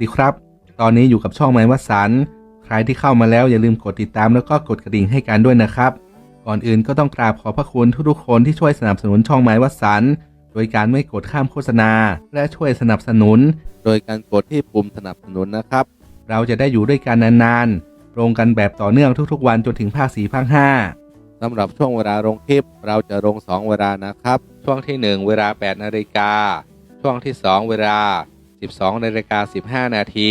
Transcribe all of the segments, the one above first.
ดีครับ ตอนนี้อยู่กับช่องไม้วัดสัน ใครที่เข้ามาแล้วอย่าลืมกดติดตามแล้วก็กดกระดิ่งให้กันด้วยนะครับ ก่อนอื่นก็ต้องกราบขอพระคุณทุกๆคนที่ช่วยสนับสนุนช่องไม้วัดสัน โดยการไม่กดข้ามโฆษณา และช่วยสนับสนุน โดยการกดที่ปุ่มสนับสนุนนะครับ เราจะได้อยู่ด้วยกันนานๆ ลงกันแบบต่อเนื่องทุกๆ วันจนถึงภาคสี่ภาคห้าสำหรับช่วงเวลาลงคลิปเราจะลง 2 เวลานะครับ ช่วงที่ 1 เวลา 8 นาฬิกา ช่วงที่ 2 เวลา 12นาฬิกา15 นาที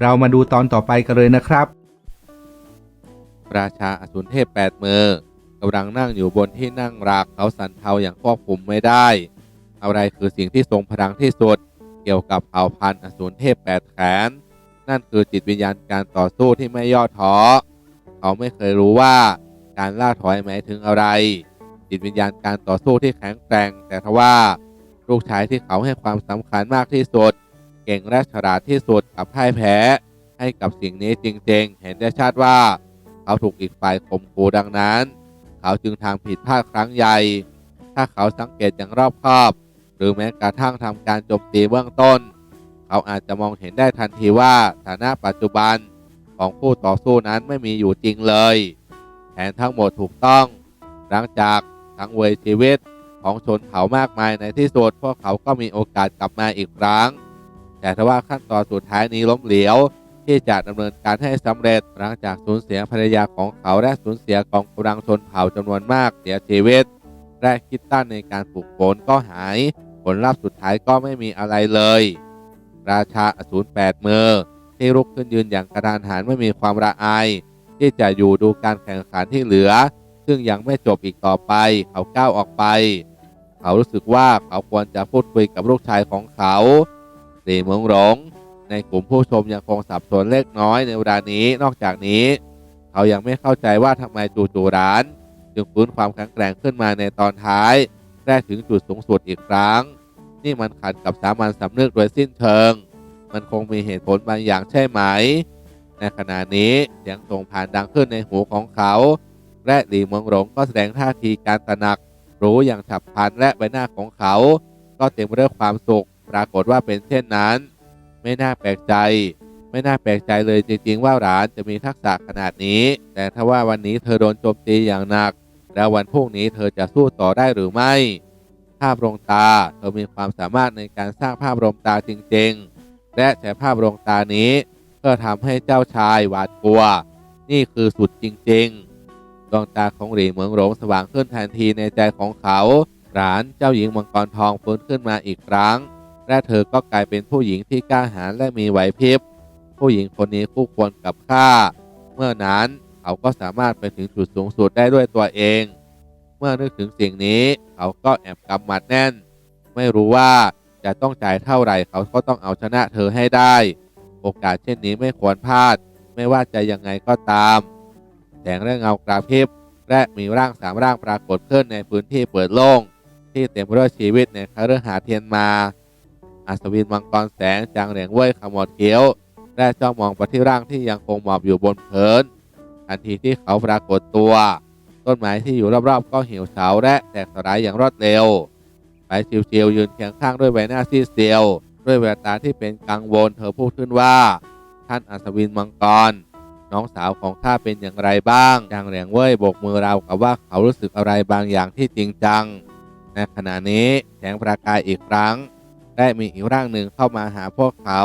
เรามาดูตอนต่อไปกันเลยนะครับ ราชาอสูรเทพ8มือกำลังนั่งอยู่บนที่นั่งรากเขาสันเทาอย่างควบคุมไม่ได้ อะไรคือสิ่งที่ทรงพลังที่สุด เกี่ยวกับเผ่าพันธุ์อสูรเทพ8แขน นั่นคือจิตวิญญาณการต่อสู้ที่ไม่ย่อท้อ เขาไม่เคยรู้ว่าการล่าถอยหมายถึงอะไร จิตวิญญาณการต่อสู้ที่แข็งแกร่ง แต่ทว่า ลูกชายที่เขาให้ความสำคัญมากที่สุด เก่งและฉลาดที่สุดกับพ่ายแพ้ ให้กับสิ่งนี้จริงๆ เห็นได้ชัดว่า เขาถูกอีกฝ่ายข่มขู่ดังนั้น เขาจึงทำผิดพลาดครั้งใหญ่ ถ้าเขาสังเกตอย่างรอบคอบ หรือแม้กระทั่งทำการโจมตีเบื้องต้น เขาอาจจะมองเห็นได้ทันทีว่าฐานะปัจจุบันของผู้ต่อสู้นั้นไม่มีอยู่จริงเลย แผนทั้งหมดถูกต้อง หลังจากทั้งเวยชีวิต ของชนเผ่ามากมายในที่สุดพวกเขาก็มีโอกาสกลับมาอีกครั้ง แต่ทว่าขั้นตอนสุดท้ายนี้ล้มเหลวที่จะดำเนินการให้สำเร็จหลังจากสูญเสียภรรยาของเขาและสูญเสียกองกำลังชนเผ่าจำนวนมากเสียชีวิตและคิดตั้นในการฝึกฝนก็หาย ผลลัพธ์สุดท้ายก็ไม่มีอะไรเลย ราชาอสูรแปดมือที่ลุกขึ้นยืนอย่างกระดานหารไม่มีความระอาย ที่จะอยู่ดูการแข่งขันที่เหลือ ซึ่งยังไม่จบอีกต่อไป เขาก้าวออกไป เขารู้สึกว่าเขาควรจะพูดคุยกับลูกชายของเขาสีเมืองหลง ในกลุ่มผู้ชมยังคงสับสนเล็กน้อยในเวลานี้ นอกจากนี้ เขายังไม่เข้าใจว่าทำไมจู่ๆร้าน จึงฟื้นความแข็งแกร่งขึ้นมาในตอนท้ายและถึงจุดสูงสุดอีกครั้ง นี่มันขัดกับสามัญสำนึกโดยสิ้นเชิง มันคงมีเหตุผลบางอย่างใช่ไหม ในขณะนี้เสียงส่งผ่านดังขึ้นในหูของเขา และหลีเมืองหลงก็แสดงท่าทีการตระหนัก รู้อย่างฉับพลันและใบหน้าของเขา ก็เต็มไปด้วยความสุข ปรากฏว่าเป็นเช่นนั้น ไม่น่าแปลกใจ ไม่น่าแปลกใจเลยจริง ๆ ว่าหลานจะมีทักษะขนาดนี้ แต่ถ้าว่าวันนี้เธอโดนโจมตีอย่างหนัก แล้ววันพรุ่งนี้เธอจะสู้ต่อได้หรือไม่ ภาพลวงตาเธอมีความสามารถในการสร้างภาพลวงตาจริง ๆ และใช้ภาพลวงตานี้เพื่อทำให้เจ้าชายหวาดกลัว นี่คือสุดจริง ๆ ดวงตาของหลีเหมืองหลงสว่างขึ้นทันทีในใจของเขาหลานเจ้าหญิงมังกรทองฟื้นขึ้นมาอีกครั้ง และเธอก็กลายเป็นผู้หญิงที่กล้าหาญและมีไหวพริบ ผู้หญิงคนนี้คู่ควรกับข้า เมื่อนั้นเขาก็สามารถไปถึงจุดสูงสุดได้ด้วยตัวเอง เมื่อนึกถึงสิ่งนี้ เขาก็แอบกำหมัดแน่น ไม่รู้ว่าจะต้องจ่ายเท่าไหร่เขาก็ต้องเอาชนะเธอให้ได้ โอกาสเช่นนี้ไม่ควรพลาด ไม่ว่าจะยังไงก็ตาม แสงและเงากระพริบและมีร่างสามร่างปรากฏขึ้นในพื้นที่เปิดโล่งที่เต็มไปด้วยชีวิตในคาฤหาเทียนมา อัศวินมังกรแสงจางเหลียงเว่ยขมวดเขียวและจ้องมองไปที่ร่างที่ยังคงหมอบอยู่บนพื้นทันทีที่เขาปรากฏตัว ต้นไม้ที่อยู่รอบๆ ก็เหี่ยวเฉาและแตกสลายอย่างรวดเร็วไปชิวๆยืนเคียงข้างด้วยใบหน้าซีเซียว ด้วยแววตาที่เป็นกังวลเธอพูดขึ้นว่า ท่านอัศวินมังกร น้องสาวของข้าเป็นอย่างไรบ้างจางเหลียงเว่ยโบกมือราวกับว่าเขารู้สึกอะไรบางอย่างที่จริงจัง ในขณะนี้แสงประกายอีกครั้งและมีอีกร่างหนึ่งเข้ามาหาพวกเขา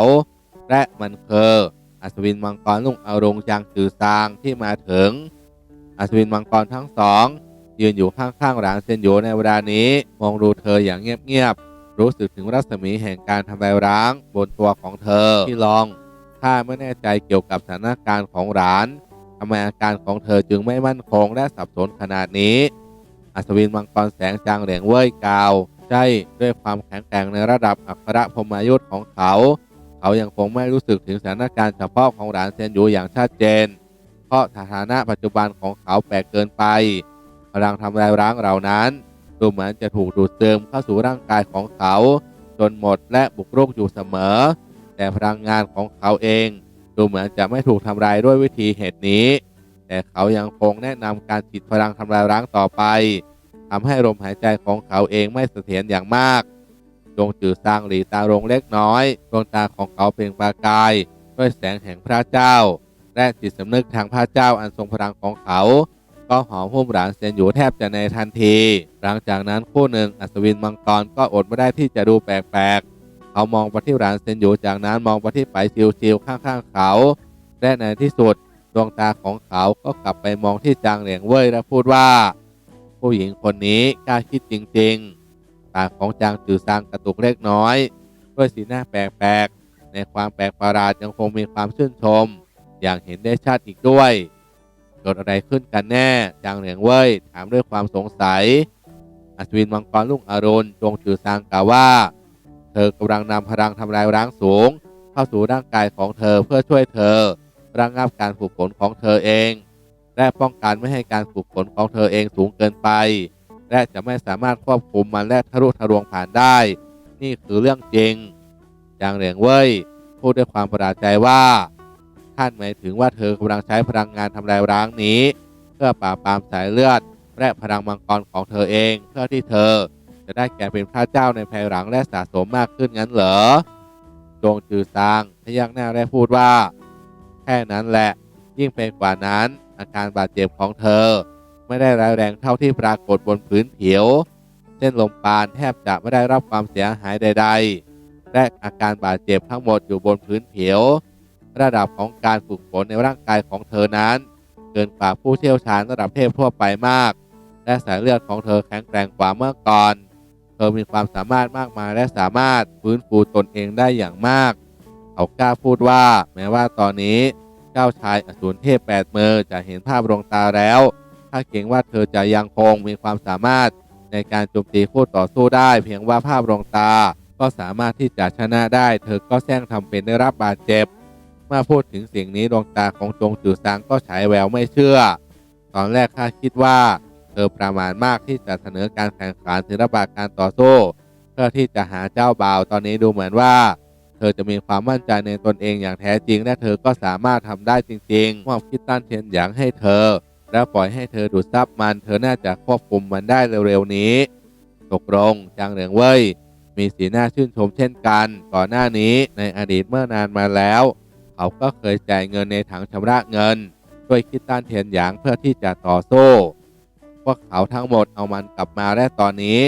และมันคืออัศวินมังกรลุงอารงจางจือซางที่มาถึง อัศวินมังกรทั้งสอง ยืนอยู่ข้างๆหลานเซนโยในเวลานี้ มองดูเธออย่างเงียบๆรู้สึกถึงรัศมีแห่งการทำลายร้างบนตัวของเธอที่ลอง ข้าไม่แน่ใจเกี่ยวกับสถานการณ์ของหลานทำไมอาการของเธอจึงไม่มั่นคงและสับสนขนาดนี้ อัศวินมังกรแสงจางเหลียงเว่ยกล่าว ใช่ด้วยความแข็งแกร่งในระดับอัครพมายุทธ์ของเขา เขายังคงไม่รู้สึกถึงสถานการณ์เฉพาะของหลานเซนยูอย่างชัดเจน เพราะสถานะปัจจุบันของเขาแปลกเกินไปพลังทำลายร้างเหล่านั้นดูเหมือนจะถูกดูดซึมเข้าสู่ร่างกายของเขา จนหมดและบุกรุกอยู่เสมอ แต่พลังงานของเขาเอง ดูเหมือนจะไม่ถูกทำลายด้วยวิธีเหตุนี้ แต่เขายังคงแนะนำการฉีดพลังทำลายร้างต่อไปทำให้ลมหายใจของเขาเองไม่เสถียรอย่างมากจงจือสร้างหลีตาลงเล็กน้อยดวงตาของเขาเป็นประกาย ด้วยแสงแห่งพระเจ้า และจิตสำนึกทางพระเจ้าอันทรงพลังของเขา ก็หอมหุ้มหลานเซียนอยู่แทบจะในทันที หลังจากนั้นคู่หนึ่งอัศวินมังกรก็อดไม่ได้ที่จะดูแปลกๆ เขามองไปที่หลานเซนอยู่จากนั้นมองไปที่ไปชิวๆข้างๆเขา และในที่สุดดวงตาของเขาก็กลับไปมองที่จางเหลียงเว่ยและพูดว่า ผู้หญิงคนนี้กล้าคิดจริงๆ ตาของจางจือซางกระตุกเล็กน้อย ด้วยสีหน้าแปลกๆ ในความแปลกประหลาดยังคงมีความชื่นชม อย่างเห็นได้ชัดอีกด้วยเกิดอะไรขึ้นกันแน่ จางเหลียงเว่ยถามด้วยความสงสัย อัศวินมังกรลุงอรุณจงจือซางกล่าวว่า เธอกำลังนำพลังทำลายร้างสูง เข้าสู่ร่างกายของเธอเพื่อช่วยเธอระงับการฝึกฝนของเธอเอง และป้องกันไม่ให้การฝึกฝนของเธอเองสูงเกินไป และจะไม่สามารถควบคุมมันและทะลุทะลวงผ่านได้ นี่คือเรื่องจริงจางเหลียงเว่ยพูดด้วยความประหลาดใจว่าท่านหมายถึงว่าเธอกำลังใช้พลังงานทำลายร้างนี้ เพื่อปราบปรามสายเลือด และพลังมังกรของเธอเองเพื่อที่เธอ จะได้แก่เป็นพระเจ้าในภายหลังและสะสมมากขึ้นงั้นเหรอจงจือซางพยักหน้าและพูดว่า แค่นั้นแหละ ยิ่งไปกว่านั้น อาการบาดเจ็บของเธอ ไม่ได้ร้ายแรงเท่าที่ปรากฏบนพื้นผิวเส้นลมปานแทบจะไม่ได้รับความเสียหายใด ๆ และอาการบาดเจ็บทั้งหมดอยู่บนพื้นผิวระดับของการฝึกฝนในร่างกายของเธอนั้น เกินกว่าผู้เชี่ยวชาญระดับเทพทั่วไปมาก และสายเลือดของเธอแข็งแกร่งกว่าเมื่อก่อน อมีความสามารถมากมายและสามารถฟื้นฟูตนเองได้อย่างมาก เขากล้าพูดว่า แม้ว่าตอนนี้เจ้าชายอสูรเทพแปดมือจะเห็นภาพดวงตาแล้ว ถ้าเกรงว่าเธอจะยังคงมีความสามารถในการโจมตีคู่ต่อสู้ได้ เพียงว่าภาพดวงตาก็สามารถที่จะชนะได้ เธอก็แซงทำเป็นได้รับบาดเจ็บ เมื่อพูดถึงสิ่งนี้ดวงตาของจงจือซางก็ฉายแววไม่เชื่อ ตอนแรกข้าคิดว่า เธอประมาทมากที่จะเสนอการแข่งขันศิลปะการต่อสู้ เพื่อที่จะหาเจ้าบ่าวตอนนี้ดูเหมือนว่า เธอจะมีความมั่นใจในตนเองอย่างแท้จริง และเธอก็สามารถทำได้จริงๆมอบคิดตันเทียนหยางให้เธอ แล้วปล่อยให้เธอดูดซับมัน เธอน่าจะควบคุมมันได้เร็วๆนี้ตกลงจางเหลืองเว่ยมีสีหน้าชื่นชมเช่นกัน ก่อนหน้านี้ในอดีตเมื่อนานมาแล้ว เขาก็เคยจ่ายเงินในถังชำระเงิน ด้วยคิดตันเทียนหยางเพื่อที่จะต่อสู้ พวกเขาทั้งหมดเอามันกลับมาและตอนนี้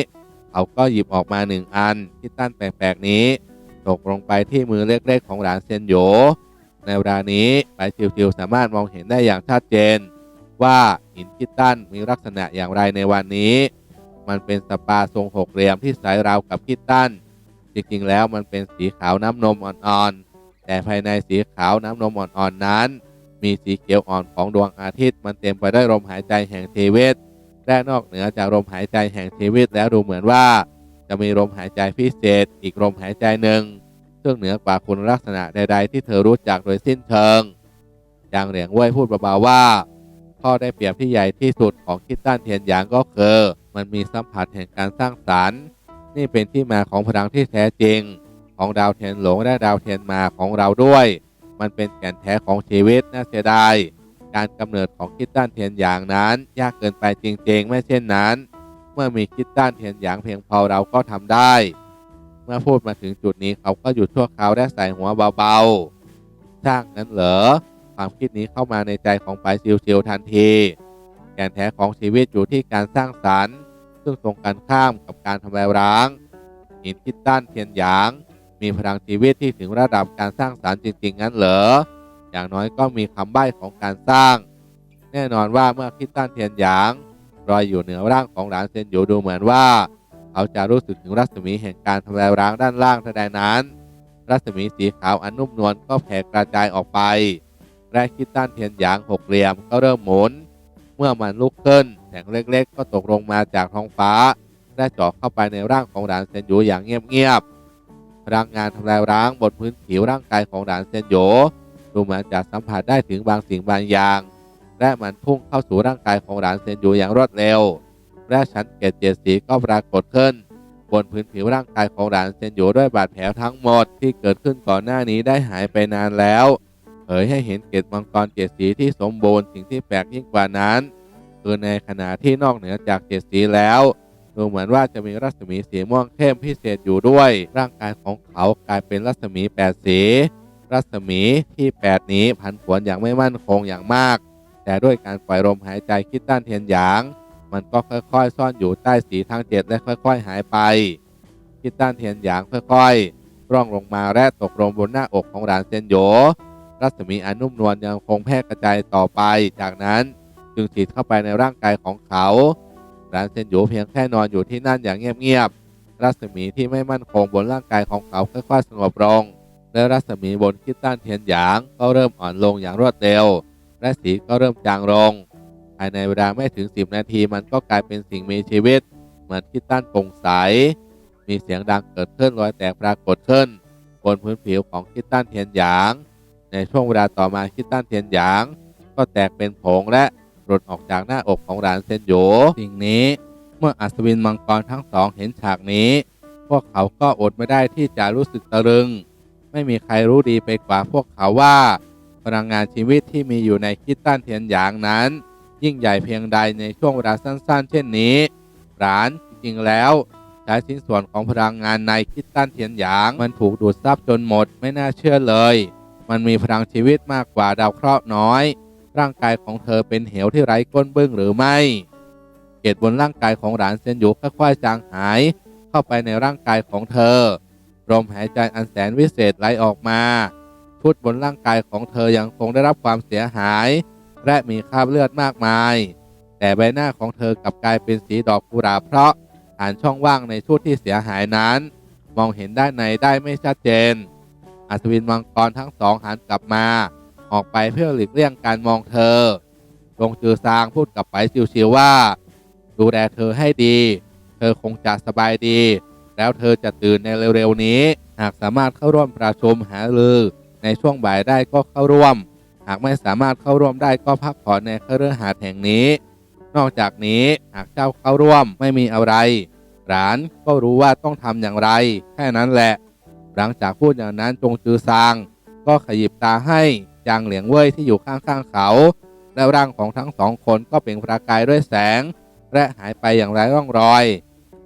เขาก็หยิบออกมาหนึ่งอันคิดตันแปลกๆนี้ ตกลงไปที่มือเล็กๆของหลานเซยนโยในเวลานี้ไปจิวๆสามารถมองเห็นได้อย่างชัดเจน ว่าหินคิดตันมีลักษณะอย่างไรในวันนี้ มันเป็นสปาทรงหกเหลี่ยมที่สายราวกับคิดตัน จริงๆ แล้วมันเป็นสีขาวน้ำนมอ่อนๆ แต่ภายในสีขาวน้ำนมอ่อนๆนั้น มีสีเขียวอ่อนของดวงอาทิตย์ มันเต็มไปด้วยลมหายใจแห่งชีวิต และนอกเหนือจากลมหายใจแห่งชีวิตแล้วดูเหมือนว่า จะมีลมหายใจพิเศษ อีกลมหายใจหนึ่ง ซึ่งเหนือกว่าคุณลักษณะใด ๆ ที่เธอรู้จักโดยสิ้นเชิงจางเหลียงเว่ยพูดเบาๆว่า ข้อได้เปรียบที่ใหญ่ที่สุดของคิดต้านเทียนหยางก็คือ มันมีสัมผัสแห่งการสร้างสรรค์ นี่เป็นที่มาของพลังที่แท้จริง ของดาวเทียนหลงและดาวเทียนมาของเราด้วย มันเป็นแก่นแท้ของชีวิตน่าเสียดาย การกำเนิดของคิดต้านเทียนหยางนั้น ยากเกินไปจริงๆ ไม่เช่นนั้น เมื่อมีคิดต้านเทียนหยางเพียงพอเราก็ทำได้ เมื่อพูดมาถึงจุดนี้เขาก็หยุดชั่วคราวและใส่หัวเบาๆ ช่างนั้นเหรอความคิดนี้เข้ามาในใจของไปซิวซิวทันที แก่นแท้ของชีวิตอยู่ที่การสร้างสรรค์ซึ่งตรงกันข้ามกับการทำลายร้างหินคิดต้านเทียนหยาง มีพลังชีวิตที่ถึงระดับการสร้างสรรค์จริงๆงั้นเหรอ อย่างน้อยก็มีคำใบ้ของการสร้าง แน่นอนว่าเมื่อคิดต้านเทียนหยางลอยอยู่เหนือร่างของหลานเซนอยู่ดูเหมือนว่าเขาจะรู้สึกถึงรัศมีแห่งการทำลายร้างด้านล่างทันใดนั้น รัศมีสีขาวอันนุ่มนวลก็แผ่กระจายออกไปและคิดต้านเทียนหยางหกเหลี่ยมก็เริ่มหมุน เมื่อมันลุกขึ้นแสงเล็กๆ ก็ตกลงมาจากท้องฟ้า และเจาะเข้าไปในร่างของหลานเซนอยู่อย่างเงียบๆพลังงานทำลายร้างบนพื้นผิวร่างกายของหลานเซนโย ดูเหมือนจะสัมผัสได้ถึงบางสิ่งบางอย่าง และมันพุ่งเข้าสู่ร่างกายของหลานเซนอยู่อย่างรวดเร็ว และชั้นเกล็ดเจ็ดสีก็ปรากฏขึ้น บนพื้นผิวร่างกายของหลานเซนอยู่ด้วยบาดแผลทั้งหมดที่เกิดขึ้นก่อนหน้านี้ได้หายไปนานแล้วเผยให้เห็นเกล็ดมังกรเจ็ดสีที่สมบูรณ์สิ่งที่แปลกยิ่งกว่านั้น คือในขณะที่นอกเหนือจากเจ็ดสีแล้วดูเหมือนว่าจะมีรัศมีสีม่วงเข้มพิเศษอยู่ด้วย ร่างกายของเขากลายเป็นรัศมีแปดสี รัศมีที่แปดนี้ผันผวนอย่างไม่มั่นคงอย่างมาก แต่ด้วยการปล่อยลมหายใจคิดต้านเทียนหยาง มันก็ค่อยๆ ซ่อนอยู่ใต้สีทั้งเจ็ดและค่อยๆ หายไป คิดต้านเทียนหยางค่อยๆ ร่องลงมาและตกลงบนหน้าอกของหลานเซนโยรัศมีอันนุ่มนวลยังคงแพร่กระจายต่อไป จากนั้นจึงฉีดเข้าไปในร่างกายของเขาหลานเซนโยเพียงแค่นอนอยู่ที่นั่นอย่างเงียบๆรัศมีที่ไม่มั่นคงบนร่างกายของเขาค่อยๆสงบลง และรัศมีบนคิดต้านเทียนหยางก็เริ่มอ่อนลงอย่างรวดเร็ว และสีก็เริ่มจางลง ภายในเวลาไม่ถึง 10 นาทีมันก็กลายเป็นสิ่งมีชีวิต เหมือนคิดต้านโปร่งใส มีเสียงดังเกิดขึ้นรอยแตกปรากฏขึ้น บนพื้นผิวของคิดต้านเทียนหยาง ในช่วงเวลาต่อมาคิดต้านเทียนหยาง ก็แตกเป็นผงและหลุดออกจากหน้าอกของหลานเซนโยสิ่งนี้ เมื่ออัศวินมังกรทั้งสองเห็นฉากนี้ พวกเขาก็อดไม่ได้ที่จะรู้สึกตะลึง ไม่มีใครรู้ดีไปกว่าพวกเขาว่า พลังงานชีวิตที่มีอยู่ในคิดต้านเทียนหยางนั้น ยิ่งใหญ่เพียงใดในช่วงเวลาสั้น ๆ เช่นนี้ร้านจริงๆแล้วใช้ชิ้นส่วนของพลังงานในคิดต้านเทียนหยาง มันถูกดูดซับจนหมดไม่น่าเชื่อเลย มันมีพลังชีวิตมากกว่าดาวเคราะห์น้อย ร่างกายของเธอเป็นเหวที่ไร้ก้นบึ้งหรือไม่ เกตบนร่างกายของหลานเซนอยู่ค่อยๆจางหาย เข้าไปในร่างกายของเธอ ลมหายใจอันแสนวิเศษไหลออกมาชุดบนร่างกายของเธอยังคงได้รับความเสียหาย และมีคราบเลือดมากมาย แต่ใบหน้าของเธอกลับกลายเป็นสีดอกกุหลาบเพราะผ่านช่องว่างในชุดที่เสียหายนั้น มองเห็นด้านในได้ไม่ชัดเจน อัศวินมังกรทั้งสองหันกลับมา ออกไปเพื่อหลีกเลี่ยงการมองเธอลงจือซางพูดกับไปชิวๆว่า ดูแลเธอให้ดี เธอคงจะสบายดี แล้วเธอจะตื่นในเร็วๆนี้ หากสามารถเข้าร่วมประชุมหารือ ในช่วงบ่ายได้ก็เข้าร่วม หากไม่สามารถเข้าร่วมได้ก็พักผ่อนในเครือหาสน์แห่งนี้ นอกจากนี้หากเจ้าเข้าร่วมไม่มีอะไร หลานก็รู้ว่าต้องทำอย่างไร แค่นั้นแหละ หลังจากพูดอย่างนั้นจงจือซาง ก็ขยิบตาให้จางเหลียงเว่ยที่อยู่ข้างๆเขา และร่างของทั้งสองคนก็เปล่งประกายด้วยแสง และหายไปอย่างไร้ร่องรอย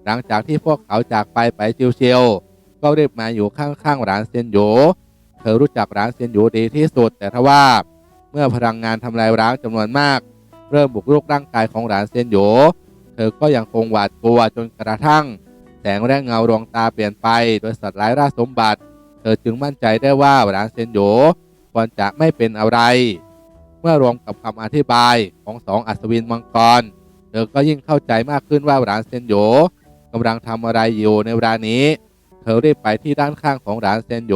หลังจากที่พวกเขาจากไปไปเชียวๆก็รีบมาอยู่ข้างๆร้านเซียนโยเธอรู้จักร้านเซียนโยดีที่สุดแต่ทว่า เมื่อพลังงานทำลายร้างจำนวนมาก เริ่มบุกรุกร่างกายของหลานเซียนโยเธอก็ยังคงหวาดกลัวจนกระทั่ง แสงและเงาดวงตาเปลี่ยนไปโดยสัตว์ร้ายราสมบัติ เธอจึงมั่นใจได้ว่าหลานเซียนโยควรจะไม่เป็นอะไร เมื่อรวมกับคำอธิบายของสองอัศวินมังกร เธอก็ยิ่งเข้าใจมากขึ้นว่าหลานเซียนโย กำลังทำอะไรอยู่ในเวลานี้ เธอรีบไปที่ด้านข้างของหลานเซนโย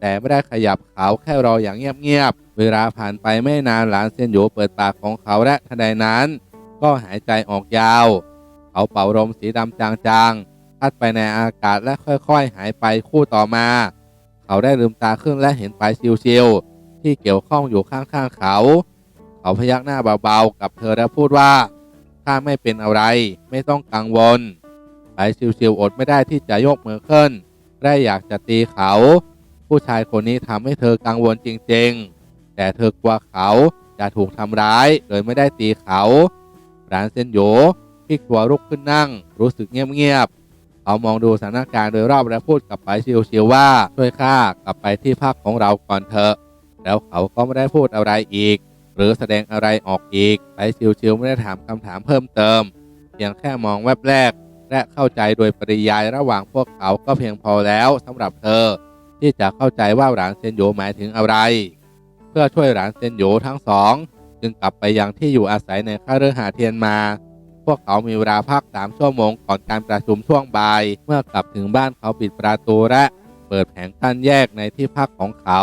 แต่ไม่ได้ขยับเขาแค่รออย่างเงียบๆเวลาผ่านไปไม่นานหลานเซนโยเปิดปากของเขาและทันใดนั้น ก็หายใจออกยาว เขาเป่าลมสีดำจางๆพัดไปในอากาศและค่อยๆ หายไปคู่ต่อมา เขาได้ลืมตาขึ้นและเห็นไปชิวๆที่เกี่ยวข้องอยู่ข้างๆเขา เขาพยักหน้าเบาๆกับเธอและพูดว่า ถ้าไม่เป็นอะไร ไม่ต้องกังวล ไปชิวๆอดไม่ได้ที่จะยกมือขึ้นและอยากจะตีเขา ผู้ชายคนนี้ทำให้เธอกังวลจริงๆ แต่เธอกลัวเขาจะถูกทำร้ายโดยไม่ได้ตีเขาร้านเซนโยพลิกตัวลุกขึ้นนั่ง รู้สึกเงียบๆเขามองดูสถานการณ์โดยรอบและพูดกับไปชิวๆว่าช่วยข้ากลับไปที่พักของเราก่อนเถอะแล้วเขาก็ไม่ได้พูดอะไรอีก หรือแสดงอะไรออกอีก ไปชิวๆไม่ได้ถามคำถามเพิ่มเติม เพียงแค่มองแวบแรก และเข้าใจโดยปริยายระหว่างพวกเขาก็เพียงพอแล้วสำหรับเธอ ที่จะเข้าใจว่าหลานเซนโยหมายถึงอะไร เพื่อช่วยหลานเซนโยทั้งสอง จึงกลับไปยังที่อยู่อาศัยในค่าเรือหาเทียนมา พวกเขามีเวลาพักสามชั่วโมงก่อนการประชุมช่วงบ่าย เมื่อกลับถึงบ้านเขาปิดประตูและเปิดแผงกั้นแยกในที่พักของเขา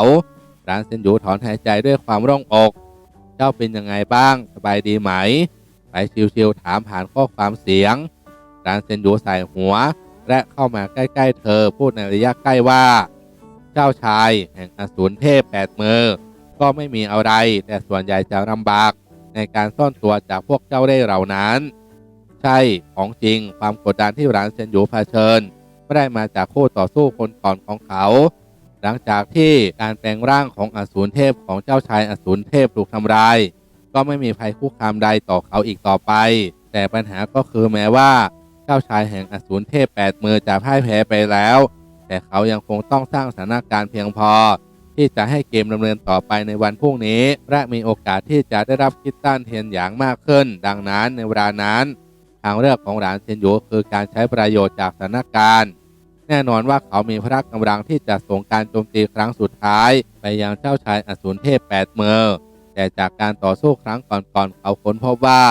หลานเซนโยถอนหายใจด้วยความโล่งอก เจ้าเป็นยังไงบ้างสบายดีไหมไปชิวๆถามผ่านข้อความเสียงานเซนโยใส่หัว และเข้ามาใกล้ ๆ เธอ พูดในระยะใกล้ว่า เจ้าชาย แห่งอสูรเทพแปดมือ ก็ไม่มีอะไร แต่ส่วนใหญ่จะลำบาก ในการซ่อนตัวจากพวกเจ้าได้เหล่านั้น ใช่ของจริงความกดดันที่ร้านเซนยูเผชิญไม่ได้มาจากคู่ต่อสู้คนก่อนของเขา หลังจากที่การแปลงร่างของอสูรเทพของเจ้าชายอสูรเทพถูกทำลาย ก็ไม่มีภัยคุกคามใดต่อเขาอีกต่อไป แต่ปัญหาก็คือแม้ว่า จ้าชายแห่งอสูรเทพแปดมือจะพ่ายแพ้ไปแล้ว แต่เขายังคงต้องสร้างสถานการณ์เพียงพอ ที่จะให้เกมดำเนินต่อไปในวันพรุ่งนี้ และมีโอกาสที่จะได้รับคิดต้านเทียนอย่างมากขึ้น ดังนั้นในเวลานั้น ทางเลือกของหลานเซียนหยูคือการใช้ประโยชน์จากสถานการณ์แน่นอนว่าเขามีพละกำลังที่จะส่งการโจมตีครั้งสุดท้าย ไปยังเจ้าชายอสูรเทพแปดมือแต่จากการต่อสู้ครั้งก่อนๆเขาค้นพบว่า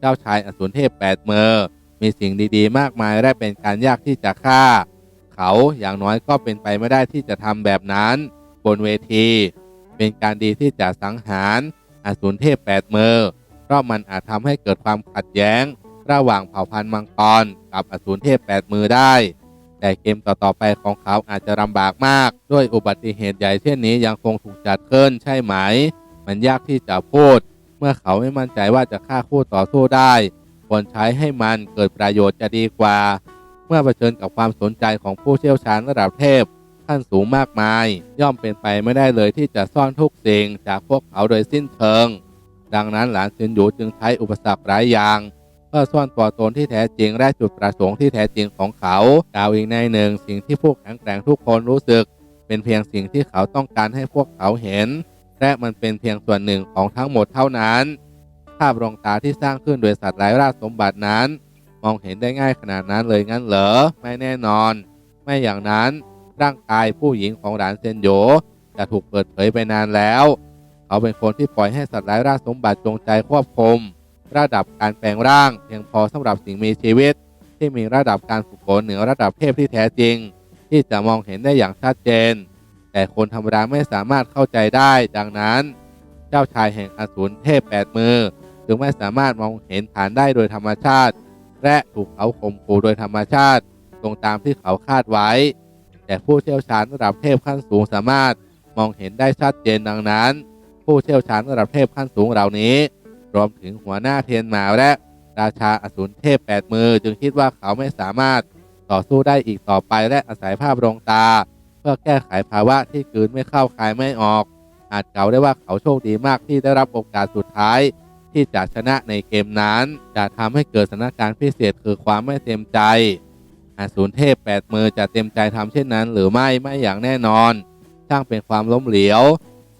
เจ้าชายอสูรเทพแปดมือ มีสิ่งดีๆ มากมายและเป็นการยากที่จะฆ่า เขาอย่างน้อยก็เป็นไปไม่ได้ที่จะทำแบบนั้น บนเวที เป็นการดีที่จะสังหารอสูรเทพแปดมือเพราะมันอาจทำให้เกิดความขัดแย้ง ระหว่างเผ่าพันธุ์มังกรกับอสูรเทพแปดมือได้ แต่เกมต่อๆไปของเขาอาจจะลำบากมาก ด้วยอุบัติเหตุใหญ่เช่นนี้ยังคงถูกจัดขึ้นใช่ไหม มันยากที่จะพูด เมื่อเขาไม่มั่นใจว่าจะฆ่าคู่ต่อสู้ได้ ควรใช้ให้มันเกิดประโยชน์จะดีกว่า เมื่อเผชิญกับความสนใจของผู้เชี่ยวชาญระดับเทพขั้นสูงมากมาย ย่อมเป็นไปไม่ได้เลยที่จะซ่อนทุกสิ่งจากพวกเขาโดยสิ้นเชิง ดังนั้นหลานซินหยูจึงใช้อุปสรรคหลายอย่างเพื่อซ่อนตัวตนที่แท้จริงและจุดประสงค์ที่แท้จริงของเขากล่าวอีกในหนึ่ง สิ่งที่ผู้แข็งแกร่งทุกคนรู้สึก เป็นเพียงสิ่งที่เขาต้องการให้พวกเขาเห็น และมันเป็นเพียงส่วนหนึ่งของทั้งหมดเท่านั้น ภาพรองตาที่สร้างขึ้นโดยสัตว์ไร้ราชสมบัตินั้น มองเห็นได้ง่ายขนาดนั้นเลยงั้นเหรอไม่แน่นอน ไม่อย่างนั้นร่างกายผู้หญิงของหลานเซนโยจะถูกเปิดเผยไปนานแล้ว เขาเป็นคนที่ปล่อยให้สัตว์ไร้ราชสมบัติจงใจควบคุมระดับการแปลงร่าง เพียงพอสำหรับสิ่งมีชีวิต ที่มีระดับการฝึกฝนเหนือระดับเทพที่แท้จริง ที่จะมองเห็นได้อย่างชัดเจน แต่คนธรรมดาไม่สามารถเข้าใจได้ ดังนั้น เจ้าชายแห่งอสูรเทพแปดมือ จึงไม่สามารถมองเห็นผ่านได้โดยธรรมชาติ และถูกเขาข่มขู่โดยธรรมชาติ ตรงตามที่เขาคาดไว้ แต่ผู้เชี่ยวชาญระดับเทพขั้นสูงสามารถมองเห็นได้ชัดเจนดังนั้น ผู้เชี่ยวชาญระดับเทพขั้นสูงเหล่านี้ รวมถึงหัวหน้าเทียนหมาและราชาอสูรเทพแปดมือ จึงคิดว่าเขาไม่สามารถต่อสู้ได้อีกต่อไปและอาศัยภาพลวงตา เพื่อแก้ไขภาวะที่กืนไม่เข้าคายไม่ออก อาจกล่าวได้ว่าเขาโชคดีมากที่ได้รับโอกาสสุดท้าย ที่จะชนะในเกมนั้น จะทำให้เกิดสถานการณ์พิเศษคือความไม่เต็มใจอสูรเทพแปดมือจะเต็มใจทำเช่นนั้น หรือไม่ไม่อย่างแน่นอน ช่างเป็นความล้มเหลว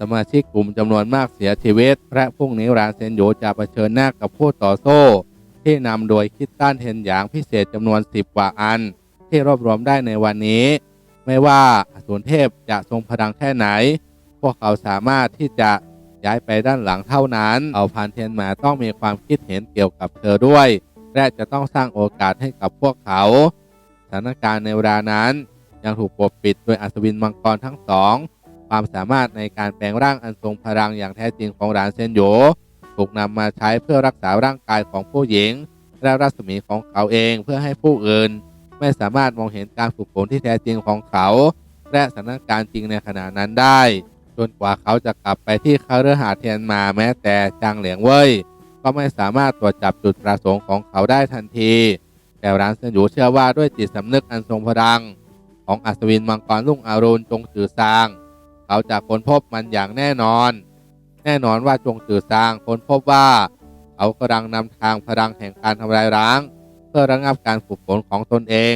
สมาชิกกลุ่มจำนวนมากเสียชีวิตและพุ่งนี้ราเซนโยจะเผชิญหน้ากับผู้ต่อสู้ ที่นำโดยคิดต้านเทนหยางพิเศษจำนวน 10 กว่าอัน ที่รวบรวมได้ในวันนี้ ไม่ว่าอสูรเทพจะทรงพลังแค่ไหน พวกเขาสามารถที่จะ ย้ายไปด้านหลังเท่านั้นเอาพันเทียนมาต้องมีความคิดเห็นเกี่ยวกับเธอด้วย และจะต้องสร้างโอกาสให้กับพวกเขา สถานการณ์ในเวลานั้น ยังถูกปกปิดโดยอัศวินมังกรทั้งสอง ความสามารถในการแปลงร่างอันทรงพลังอย่างแท้จริงของหลานเซนโยถูกนำมาใช้เพื่อรักษาร่างกายของผู้หญิง และรัศมีของเขาเองเพื่อให้ผู้อื่น ไม่สามารถมองเห็นการฝึกฝนที่แท้จริงของเขา และสถานการณ์จริงในขณะนั้นได้ จนกว่าเขาจะกลับไปที่คาเรือหาเทียนมาแม้แต่จางเหลียงเว่ยก็ไม่สามารถตรวจจับจุดประสงค์ของเขาได้ทันที แต่ร้านเซนยูเชื่อว่าด้วยจิตสำนึกอันทรงพลัง ของอัศวินมังกรลุ่งอรุณจงจือซาง เขาจะค้นพบมันอย่างแน่นอน แน่นอนว่าจงจือซางค้นพบว่าเขากำลังนำทางพลังแห่งการทำลายร้าง เพื่อระงับการฝึกฝนของตนเอง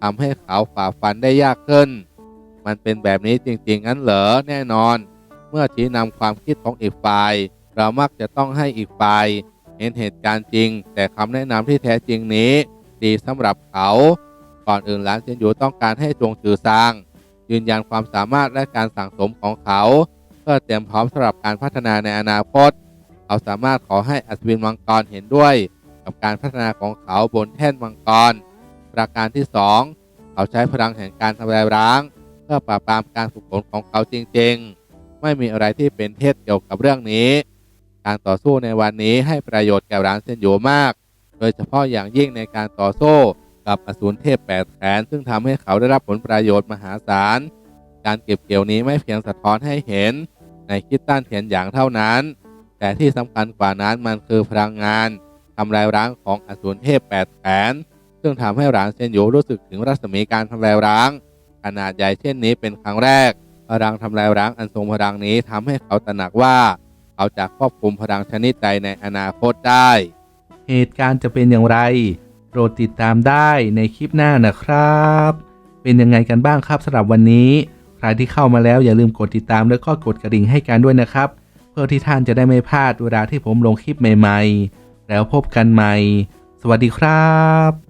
ทำให้เขาฝ่าฟันได้ยากขึ้น มันเป็นแบบนี้จริงๆงั้นเหรอแน่นอน เมื่อชี้นำความคิดของอีกฝ่าย เรามักจะต้องให้อีกฝ่ายเห็นเหตุการณ์จริง แต่คำแนะนำที่แท้จริงนี้ ดีสำหรับเขา ก่อนอื่นหลานเซียนหยูต้องการให้จงจือซางยืนยันความสามารถและการสั่งสมของเขา เพื่อเตรียมพร้อมสำหรับการพัฒนาในอนาคต เขาสามารถขอให้อัศวินมังกรเห็นด้วย กับการพัฒนาของเขาบนแท่นมังกร ประการที่ 2 เขาใช้พลังแห่งการทำลายร้าง เพื่อปราบปรามการฝึกฝนของเขาจริง ๆ ไม่มีอะไรที่เป็นเท็จเกี่ยวกับเรื่องนี้ การต่อสู้ในวันนี้ให้ประโยชน์แก่ร้านเซนโยมาก โดยเฉพาะอย่างยิ่งในการต่อสู้กับอสูรเทพแปดแขนซึ่งทำให้เขาได้รับผลประโยชน์มหาศาล การเก็บเกี่ยวนี้ไม่เพียงสะท้อนให้เห็นในคิดต้านเทียนอย่างเท่านั้น แต่ที่สำคัญกว่านั้นมันคือพลังงานทำลายร้างของอสูรเทพแปดแขนซึ่งทำให้หลานเซนโยรู้สึกถึงรัศมีการทำลายร้าง ขนาดใหญ่เช่นนี้เป็นครั้งแรก พลังทำลายร้างอันทรงพลังนี้ทำให้เขาตระหนักว่าเขาจะควบคุมพลังชนิดใดในอนาคตได้ เหตุการณ์จะเป็นอย่างไรรดติดตามได้ในคลิปหน้านะครับ เป็นยังไงกันบ้างครับสำหรับวันนี้ ใครที่เข้ามาแล้วอย่าลืมกดติดตามแล้วก็กดกระดิ่งให้กันด้วยนะครับ เพื่อที่ท่านจะได้ไม่พลาดเวลาที่ผมลงคลิปใหม่ ๆ แล้วพบกันใหม่ สวัสดีครับ